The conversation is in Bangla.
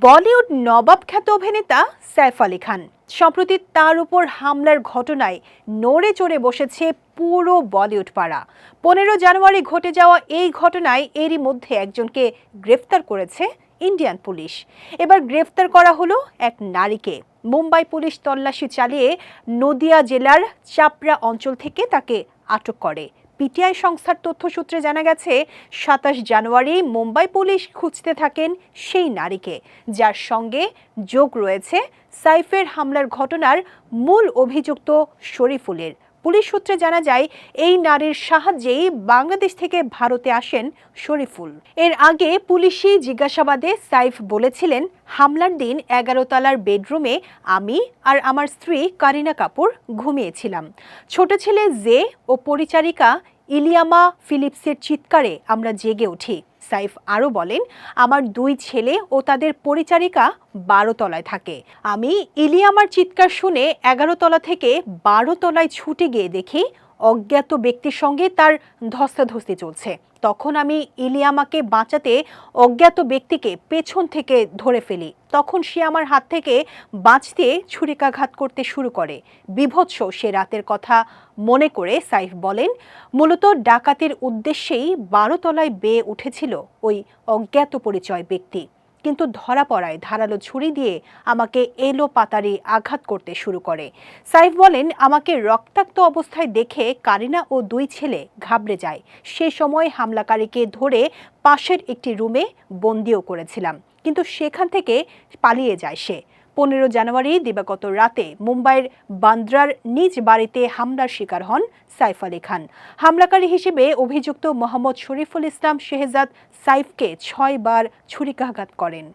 বলিউড নবাব খ্যাত অভিনেতা সাইফ আলী খান। সম্প্রতি তার উপর হামলার ঘটনায় নড়ে চড়ে বসেছে পুরো বলিউড পাড়া। পনেরো জানুয়ারি ঘটে যাওয়া এই ঘটনায় এরই মধ্যে একজনকে গ্রেফতার করেছে ইন্ডিয়ান পুলিশ। এবার গ্রেফতার করা হলো এক নারীকে। মুম্বাই পুলিশ তল্লাশি চালিয়ে নদিয়া জেলার চাপড়া অঞ্চল থেকে তাকে আটক করে। পিটিআই সংস্থার তথ্য সূত্রে জানা গেছে, সাতাশ জানুয়ারি মুম্বাই পুলিশ খুঁজতে থাকেন সেই নারীকে। যার সঙ্গে যোগ রয়েছে সাইফের হামলার ঘটনার মূল অভিযুক্ত শরীফুলের। পুলিশ সূত্রে জানা যায়, এই নারীর সাহায্যেই বাংলাদেশ থেকে ভারতে আসেন শরীফুল। এর আগে পুলিশি জিজ্ঞাসাবাদে সাইফ বলেছিলেন, হামলার দিন এগারো তলার বেডরুমে আমি আর আমার স্ত্রী কারিনা কাপুর ঘুমিয়েছিলাম। ছোট ছেলে জে ও পরিচারিকা ইলিয়ামা ফিলিপসের চিৎকারে আমরা জেগে উঠি। সাইফ আরও বলেন, আমার দুই ছেলে ও তাদের পরিচারিকা বারো তলায় থাকে। আমি ইলিয়ামার চিৎকার শুনে এগারো তলা থেকে বারো তলায় ছুটে গিয়ে দেখি অজ্ঞাত ব্যক্তির সঙ্গে তার ধস্তাধস্তি চলছে। তখন আমি ইলিয়ামাকে বাঁচাতে অজ্ঞাত ব্যক্তিকে পেছন থেকে ধরে ফেলি। তখন সে আমার হাত থেকে বাঁচতে ছুরিকাঘাত করতে শুরু করে। বিভৎস সে রাতের কথা মনে করে সাইফ বলেন, মূলত ডাকাতের উদ্দেশ্যেই বারো তলায় বেয়ে উঠেছিল ওই অজ্ঞাত পরিচয় ব্যক্তি। কিন্তু ধরা পড়ায় ধারালো ছুরি দিয়ে আমাকে এলো পাতারি আঘাত করতে শুরু করে। সাইফ বলেন, আমাকে রক্তাক্ত অবস্থায় দেখে কারিনা ও দুই ছেলে ঘাবড়ে যায়। সে সময় হামলাকারীকে ধরে পাশের একটি রুমে বন্দিও করেছিলাম। কিন্তু সেখান থেকে পালিয়ে যায় সে। পনেরো জানুয়ারি দিবাগত রাতে মুম্বাইয়ের বান্দ্রার নিজ বাড়িতে হামলার শিকার হন সাইফ আলী খান। হামলাকারী হিসেবে অভিযুক্ত মোহাম্মদ শরীফুল ইসলাম শেহজাদ সাইফকে ছয়বার ছুরিকাঘাত করেন।